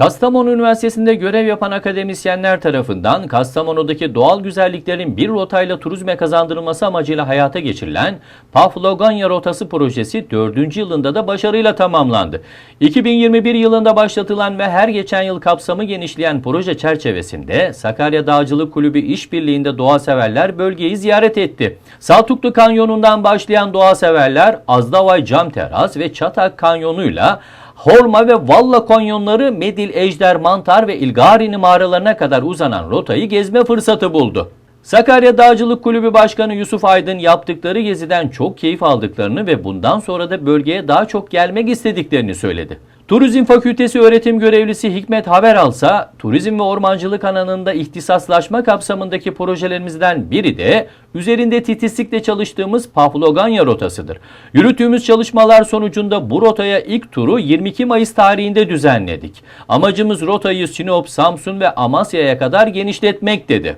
Kastamonu Üniversitesi'nde görev yapan akademisyenler tarafından Kastamonu'daki doğal güzelliklerin bir rotayla turizme kazandırılması amacıyla hayata geçirilen Pafloganya Rotası projesi 4. yılında da başarıyla tamamlandı. 2021 yılında başlatılan ve her geçen yıl kapsamı genişleyen proje çerçevesinde Sakarya Dağcılık Kulübü işbirliğinde doğa severler bölgeyi ziyaret etti. Saltuklu Kanyonu'ndan başlayan doğa severler Azdavay Cam Teras ve Çatak Kanyonu'yla Horma ve Valla kanyonları Medil, Ejder, Mantar ve İlgarini mağaralarına kadar uzanan rotayı gezme fırsatı buldu. Sakarya Dağcılık Kulübü Başkanı Yusuf Aydın yaptıkları geziden çok keyif aldıklarını ve bundan sonra da bölgeye daha çok gelmek istediklerini söyledi. Turizm Fakültesi öğretim görevlisi Hikmet Haberalsa, turizm ve ormancılık alanında ihtisaslaşma kapsamındaki projelerimizden biri de üzerinde titizlikle çalıştığımız Pafloganya rotasıdır. Yürüttüğümüz çalışmalar sonucunda bu rotaya ilk turu 22 Mayıs tarihinde düzenledik. Amacımız rotayı Sinop, Samsun ve Amasya'ya kadar genişletmek dedi.